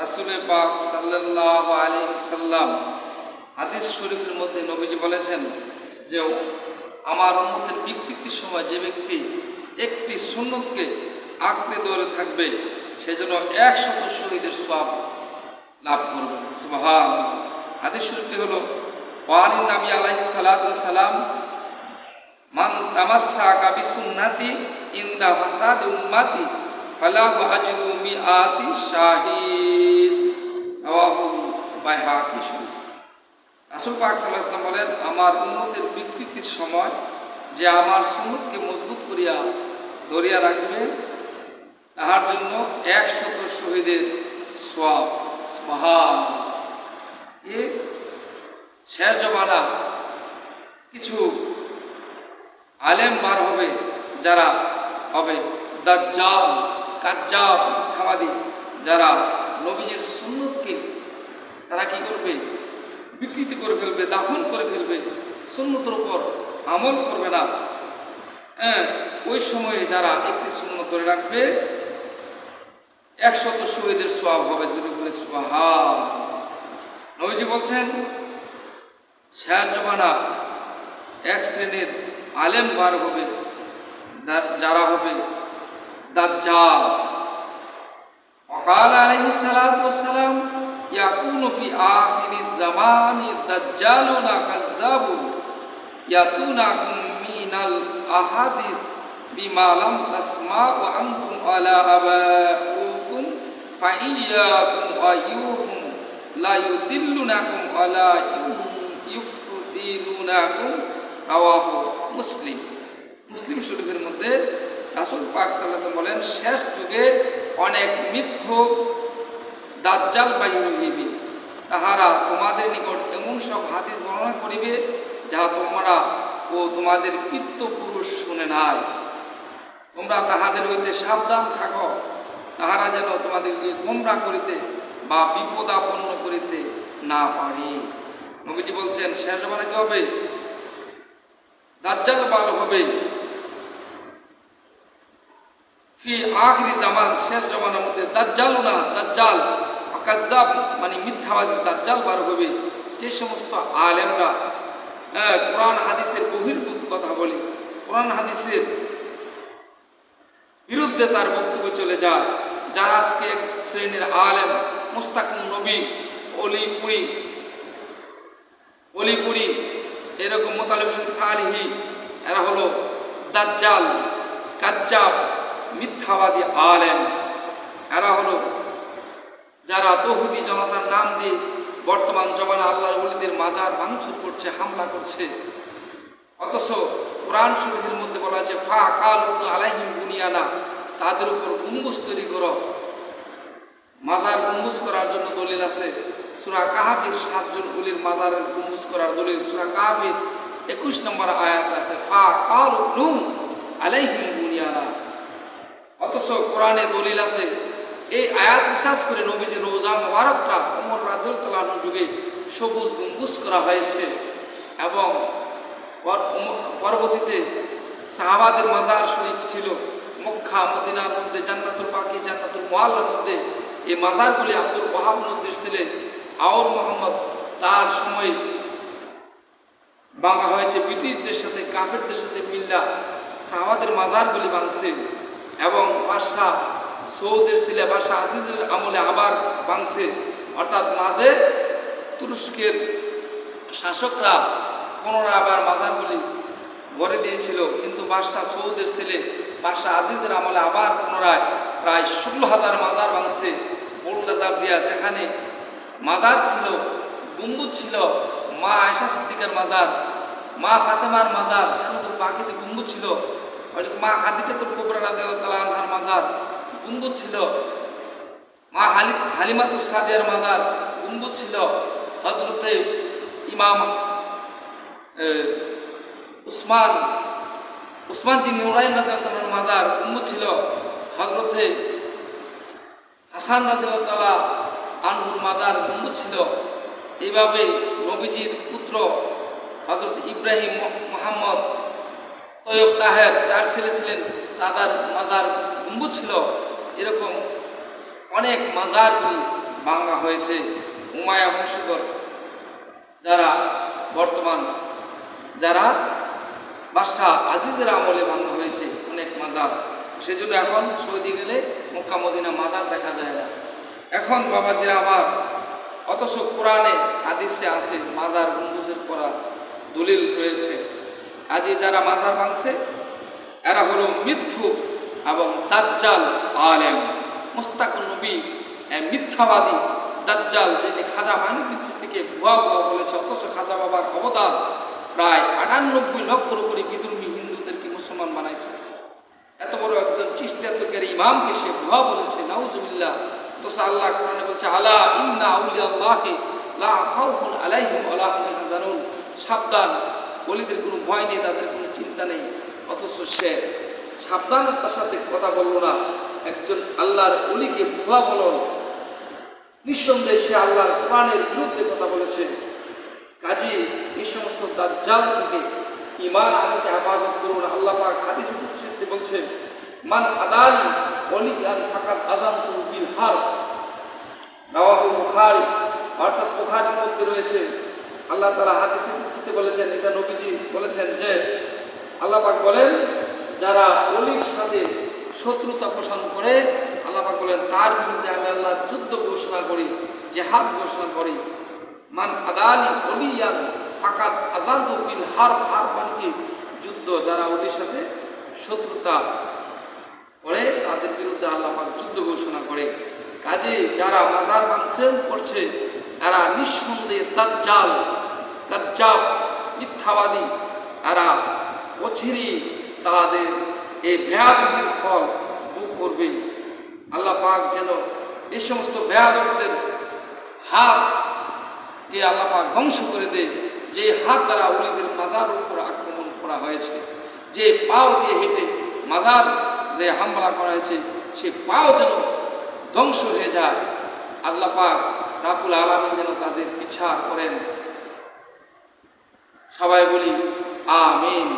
রাসুলে পাক সাল্লাহ আলী সাল্লাম হাদিস শরীফের মধ্যে নবীজি বলেছেন যে আমার উন্মতের বিকৃতির সময় যে ব্যক্তি একটি সুন্নতকে আঁকড়ে ধরে থাকবে সেজন্য একশত শহীদের সব লাভ করবে। সুবহান। হাদিস শরীফটি হলো ওয়ানিন নবী সালাতু সালাম মান তামাসসাকা বিসুন্নতি ইনদা ফাসাদ উম্মতি শাহিদ। পাক বলেন, আমার উম্মতের বিকৃতির সময় যে আমার সুন্নতকে মজবুত করিয়া ধরিয়া রাখবে, তাহার জন্য একশত শহীদের সওয়াব। সুবহান এ শেষ জমানা কিছু আলেম বার হবে, যারা হবে দাজ্জাল। কাজ্জাব থামাদি যারা নবীজির সুন্নতকে তারা কি করবে? বিকৃতি করে ফেলবে, দাফন করে ফেলবে, সুন্নতর উপর আমল করবে না। হ্যাঁ ওই সময়ে যারা একটি সুন্নত ধরে রাখবে, একশত শহীদের সোয়াব হবে জুড়ে বলে সোহা নবীজি বলছেন, শেয়ার জমানা এক শ্রেণির আলেম বার হবে যারা হবে দাজ্জাল وقال عليه الصلاة والسلام يكون في آخر الزمان دجالون كذاب يأتونكم من الأحاديث بما لم تسمعوا وأنتم على آبائكم فإياكم أيهم لا يدلونكم ولا يفتنونكم رواه মুসলিম মুসলিম শরীফের মধ্যে রাসুল পাক সাল্লাহ বলেন, শেষ যুগে অনেক মিথ্য দাজ্জাল বাহির হইবে তাহারা তোমাদের নিকট এমন সব হাদিস বর্ণনা করিবে যাহা তোমরা ও তোমাদের পিত্তপুরুষ শুনে নাই। তোমরা তাহাদের হইতে সাবধান থাকো। তাহারা যেন তোমাদেরকে গোমরা করিতে বা বিপদাপন্ন করিতে না পারে। নবীজি বলছেন, শেষ জমানে কি হবে? দাজ্জাল বাল হবে। ফি আখরি জামান শেষ জমানার মধ্যে দাজ্জাল না দাজ্জাল। কাজ্জাব মানে মিথ্যাবাদী দাজ্জাল বার হবে। যে সমস্ত আলেমরা হ্যাঁ, কোরআন হাদিসের বহির্ভূত কথা বলে কোরআন হাদিসের বিরুদ্ধে তার বক্তব্য চলে যায়। যারা আজকে এক শ্রেণির আলেম মুস্তাকুম নবী অলিপুরি অলিপুরি এরকম মোতালিব হোসেন এরা হলো দাজ্জাল কাজ্জাব। মিথ্যাবাদী আলেম। এরা হলো যারা তহুদি জনতার নাম দিয়ে বর্তমান জমানা আল্লাহর বলিদের মাজার ভাঙচুর করছে, হামলা করছে। অথচ কোরআন শরীফের মধ্যে বলা আছে, ফা কাল আলাইহিম বুনিয়ানা, তাদের উপর গম্বুজ তৈরি করো। মাজার গম্বুজ করার জন্য দলিল আছে। সুরা কাহাফির সাতজন গুলির মাজারের গম্বুজ করার দলিল। সুরা কাহাফির একুশ নম্বর আয়াত আছে, ফা কাল আলাইহিম বুনিয়ানা। অথচ কোরআনে দলিল আছে, এই আয়াত বিশ্বাস করে নবীজি রোজা মোবারকটা ওমর রাদুল তালানোর যুগে সবুজ গম্বুজ করা হয়েছে এবং পরবর্তীতে সাহাবাদের মাজার শরীফ ছিল। মক্কা, মদিনার মধ্যে, জান্নাতুল পাখি জান্নাতুল মোহাল্লার মধ্যে এই মাজারগুলি আব্দুল ওয়াহাব নদীর ছেলে আওর মোহাম্মদ তার সময় ভাঙা হয়েছে। ব্রিটিশদের সাথে, কাফেরদের সাথে মিল্লা সাহাবাদের মাজারগুলি ভাঙছে এবং বাদশাহ সৌদের ছেলে বাদশাহ আজিজের আমলে আবার ভাঙছে অর্থাৎ মাঝে তুরস্কের শাসকরা পুনরায় আবার মাজারগুলি গড়ে দিয়েছিল। কিন্তু বাদশাহ সৌদের ছেলে বাদশাহ আজিজের আমলে আবার পুনরায় প্রায় ষোলো হাজার মাজার ভাঙছে বোল্ডাজার দিয়া, যেখানে মাজার ছিল, গম্বুজ ছিল, মা আয়সা সিদ্দিকার মাজার, মা ফাতেমার মাজার জান্নাতুল পাখিতে গম্বুজ ছিল। হয়তো মা খাদিজাতুল কুবরা রাদিয়াল্লাহু আনহার মাজার গম্বুজ ছিল। মা হালি হালিমাতুস সাদিয়ার মাজার গম্বুজ ছিল। হজরতে ইমাম উসমান উসমান জি নুরাইন রাদিয়াল্লাহু মাজার গম্বুজ ছিল। হজরতে হাসান রাদিয়াল্লাহু তাআলা আনহুর মাজার গম্বুজ ছিল। এইভাবে নবীজির পুত্র হজরত ইব্রাহিম মোহাম্মদ তৈয়ব তাহের চার ছেলে ছিলেন তাদের মাজার গম্বুজ ছিল, এরকম অনেক মাজারগুলি ভাঙ্গা হয়েছে উমায়া বংশধর, যারা বর্তমান, যারা বাদশাহ আজিজের আমলে ভাঙা হয়েছে অনেক মাজার। সেজন্য এখন সৌদি গেলে মক্কা, মদিনা মাজার দেখা যায় না। এখন বাবাজিরা আমার অথচ কোরআনে, হাদিসে আছে, মাজার গম্বুজের পরা দলিল রয়েছে। আজই যারা মাজার ভাঙছে, এরা হলো মিথ্যু এবং দাজ্জাল আলেম। মোস্তাকুল নবী মিথ্যাবাদী দাজ্জাল যিনি খাজা মাইনুদ্দিন চিস্তিকে ভুয়া ভুয়া বলেছে, অথচ খাজা বাবার অবদান প্রায় আটানব্বই লক্ষর উপরে বিদুর্মী হিন্দুদেরকে মুসলমান বানাইছে। এত বড় একজন চিস্তিয়াতুর্গের ইমামকে সে ভুয়া বলেছে, নাউজুবিল্লাহ। তো আল্লাহ কোরআনে বলছে, আলা ইন্না আউলিয়া আল্লাহে লা আলাইহিম ওয়া লা হুম সাবধান ওলিদের কোনো ভয় নেই, তাদের কোনো চিন্তা নেই। অথচ সে সাবধানতার সাথে কথা বলল না। একজন আল্লাহর অলিকে ভুয়া বলো। নিঃসন্দেহে সে আল্লাহর কোরআনের বিরুদ্ধে কথা বলেছে। কাজী এই সমস্ত দাজ্জাল থেকে ইমান আমাকে হেফাজত করুন আল্লাহ পাক হাদিসে কুদসিতে বলছে মান আদালি অলি আন ফাকাত আজান বিল হার। রাওয়াহু বুখারী অর্থাৎ বুখারীর মধ্যে রয়েছে আল্লাহ তাআলা হাদিসে কুদসিতে বলেছেন, এটা নবীজি বলেছেন যে, আল্লাহ পাক বলেন, যারা অলির সাথে শত্রুতা পোষণ করে, আল্লাহ পাক বলেন, তার বিরুদ্ধে আমি আল্লাহ যুদ্ধ ঘোষণা করি, জেহাদ ঘোষণা করি। মান আদালি অলিয়ান ফাকাত আজাদ বিল হার হার মানে কি? যুদ্ধ। যারা ওদের সাথে শত্রুতা করে, তাদের বিরুদ্ধে আল্লাহ পাক যুদ্ধ ঘোষণা করে। কাজে যারা মাজার ভাঙছেন করছে এরা নিঃসন্দেহে দাজ্জাল। দাজ্জাব মিথ্যাবাদী, এরা অচিরি তাদের এই ভয়াদির ফল ভোগ করবে। আল্লাহ পাক যেন এই সমস্ত ভয়াদকদের হাত কে আল্লাপাক ধ্বংস করে দেয়, যে হাত দ্বারা উলিদের মাজার উপর আক্রমণ করা হয়েছে, যে পাও দিয়ে হেঁটে মাজার হামলা করা হয়েছে, সে পাও যেন ধ্বংস হয়ে যায়। আল্লাহ পাক রাবুল যেন তাদের পিছা করেন। সবাই বলি আমিন।